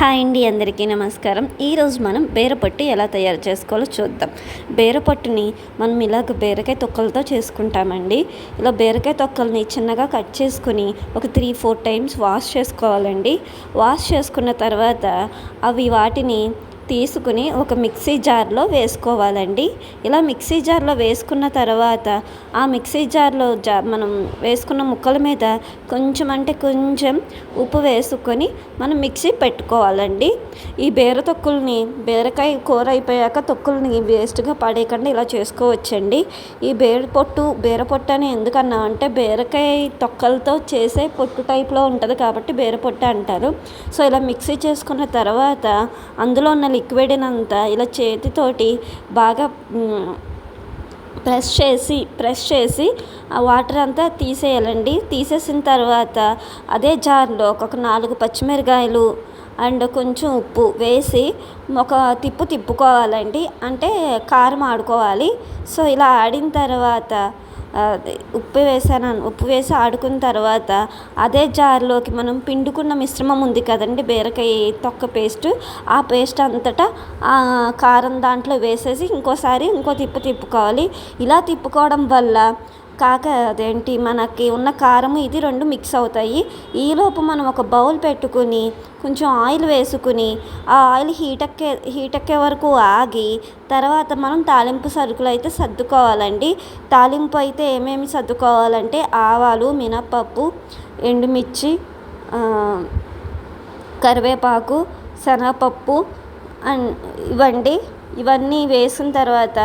Hi అండి అందరికీ నమస్కారం. ఈరోజు మనం బేరపట్టు ఎలా తయారు చేసుకోవాలో చూద్దాం. బేరపట్టుని మనం ఇలాగ బీరకాయ తొక్కలతో చేసుకుంటామండి. ఇలా బీరకాయ తొక్కల్ని చిన్నగా కట్ చేసుకుని ఒక త్రీ ఫోర్ టైమ్స్ వాష్ చేసుకోవాలండి. వాష్ చేసుకున్న తర్వాత అవి వాటిని తీసుకుని ఒక మిక్సీ జార్లో వేసుకోవాలండి. ఇలా మిక్సీ జార్లో వేసుకున్న తర్వాత ఆ మిక్సీ జార్లో జా మనం వేసుకున్న ముక్కల మీద కొంచెం అంటే కొంచెం ఉప్పు వేసుకొని మనం మిక్సీ పెట్టుకోవాలండి. ఈ బీర తొక్కుల్ని బీరకాయ కూర అయిపోయాక తొక్కుల్ని వేస్ట్గా పడేయకుండా ఇలా చేసుకోవచ్చండి. ఈ బీర పొట్టు బీర పొట్టు అని ఎందుకన్నా అంటే బీరకాయ తొక్కలతో చేసే పొట్టు టైప్లో ఉంటుంది కాబట్టి బీర పొట్టు అంటారు. సో ఇలా మిక్సీ చేసుకున్న తర్వాత అందులో ఉన్న లిక్విడ్ అంతా ఇలా చేతితోటి బాగా ప్రెస్ చేసి ప్రెస్ చేసి ఆ వాటర్ అంతా తీసేయాలండి. తీసేసిన తర్వాత అదే జార్లో ఒక నాలుగు పచ్చిమిరకాయలు అండ్ కొంచెం ఉప్పు వేసి ఒక తిప్పు తిప్పుకోవాలండి. అంటే కారం ఆడుకోవాలి. సో ఇలా ఆడిన తర్వాత ఉప్పు వేసాను ఉప్పు వేసి ఆడుకున్న తర్వాత అదే జార్లోకి మనం పిండుకున్న మిశ్రమం ఉంది కదండి బీరకాయ తొక్క పేస్ట్ ఆ పేస్ట్ అంతటా ఆ కారం దాంట్లో వేసేసి ఇంకోసారి ఇంకో తిప్పు తిప్పుకోవాలి. ఇలా తిప్పుకోవడం వల్ల కాక అదేంటి మనకి ఉన్న కారం ఇది రెండు మిక్స్ అవుతాయి. ఈలోపు మనం ఒక బౌల్ పెట్టుకుని కొంచెం ఆయిల్ వేసుకుని ఆ ఆయిల్ హీట్ ఎక్కే హీట్ ఎక్కే వరకు ఆగి తర్వాత మనం తాలింపు సరుకులు అయితే సర్దుకోవాలండి. తాలింపు అయితే ఏమేమి సర్దుకోవాలంటే ఆవాలు మినప్పప్పు ఎండుమిర్చి కరివేపాకు శనగపప్పు అండ్ ఇవ్వండి. ఇవన్నీ వేసిన తర్వాత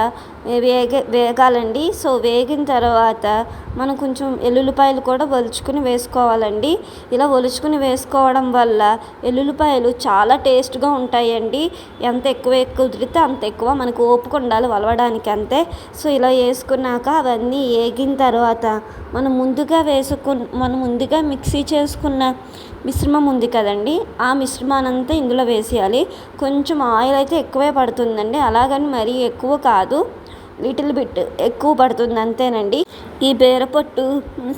వేగ వేగాలండి. సో వేగిన తర్వాత మనం కొంచెం ఎల్లుల్లిపాయలు కూడా ఒలుచుకుని వేసుకోవాలండి. ఇలా ఒలుచుకుని వేసుకోవడం వల్ల ఎల్లుల్లిపాయలు చాలా టేస్ట్గా ఉంటాయండి. ఎంత ఎక్కువ కుదిరితే అంత ఎక్కువ మనకు ఓపిక ఉండాలి వలవడానికి అంతే. సో ఇలా వేసుకున్నాక అవన్నీ వేగిన తర్వాత మనం ముందుగా వేసుకు మనం ముందుగా మిక్సీ చేసుకున్న మిశ్రమం ఉంది కదండి. ఆ మిశ్రమానంతా ఇందులో వేసేయాలి. కొంచెం ఆయిల్ అయితే ఎక్కువే పడుతుందండి. అలాగని మరీ ఎక్కువ కాదు. లిటిల్ బిట్ ఎక్కువ పడుతుంది అంతేనండి. ఈ బేరపొట్టు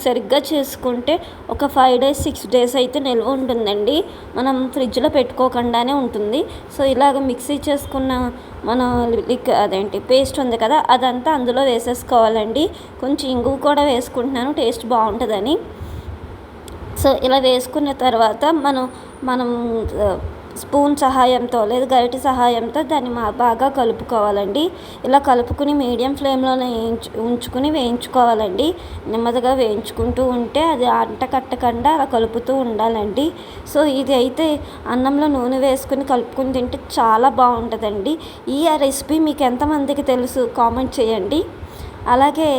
సరిగ్గా చేసుకుంటే ఒక ఫైవ్ డేస్ సిక్స్ డేస్ అయితే నిల్వ ఉంటుందండి. మనం ఫ్రిడ్జ్లో పెట్టుకోకుండానే ఉంటుంది. సో ఇలాగ మిక్సీ చేసుకున్న మన లిక్ అదేంటి పేస్ట్ ఉంది కదా అదంతా అందులో వేసేసుకోవాలండి. కొంచెం ఇంగువ కూడా వేసుకుంటున్నాను టేస్ట్ బాగుంటుందని. సో ఇలా వేసుకున్న తర్వాత మనం మనం స్పూన్ సహాయంతో లేదా గరిటె సహాయంతో దాన్ని మా బాగా కలుపుకోవాలండి. ఇలా కలుపుకుని మీడియం ఫ్లేమ్లోనే వేయించు ఉంచుకుని వేయించుకోవాలండి. నెమ్మదిగా వేయించుకుంటూ ఉంటే అది అంట కట్టకుండా అలా కలుపుతూ ఉండాలండి. సో ఇది అయితే అన్నంలో నూనె వేసుకుని కలుపుకుని తింటే చాలా బాగుంటుందండి. ఈ రెసిపీ మీకు ఎంతమందికి తెలుసు కామెంట్ చేయండి. అలాగే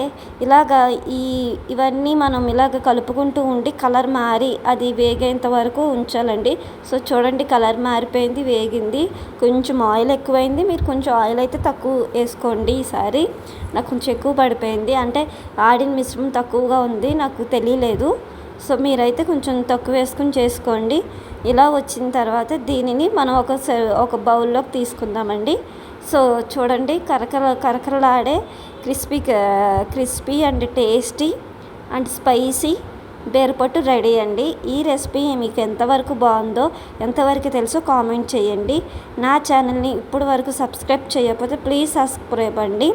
ఇలాగ ఈ ఇవన్నీ మనం ఇలాగ కలుపుకుంటూ ఉండి కలర్ మారి అది వేగేంత వరకు ఉంచాలండి. సో చూడండి కలర్ మారిపోయింది వేగింది. కొంచెం ఆయిల్ ఎక్కువైంది. మీరు కొంచెం ఆయిల్ అయితే తక్కువ వేసుకోండి ఈసారి. నాకు కొంచెం ఎక్కువ పడిపోయింది. అంటే ఆడిన మిశ్రమం తక్కువగా ఉంది నాకు తెలియలేదు. సో మీరైతే కొంచెం తక్కువ వేసుకుని చేసుకోండి. ఇలా వచ్చిన తర్వాత దీనిని మనం ఒక ఒక బౌల్లోకి తీసుకుందామండి. సో చూడండి కరకర కరకరలాడే crispy crispy and tasty and spicy బేరపట్టు ready అండి. ఈ రెసిపీ మీకు ఎంతవరకు బాగుందో ఎంతవరకు తెలుసో కామెంట్ చేయండి. నా ఛానల్ని ఇప్పుడు వరకు సబ్స్క్రైబ్ చేయకపోతే ప్లీజ్ సబ్స్క్రైబ్ అండి.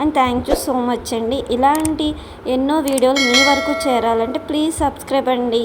And thank you so much అండి. ఇలాంటి ఎన్నో వీడియోలు మీ వరకు చేరాలంటే ప్లీజ్ సబ్స్క్రైబ్ అండి.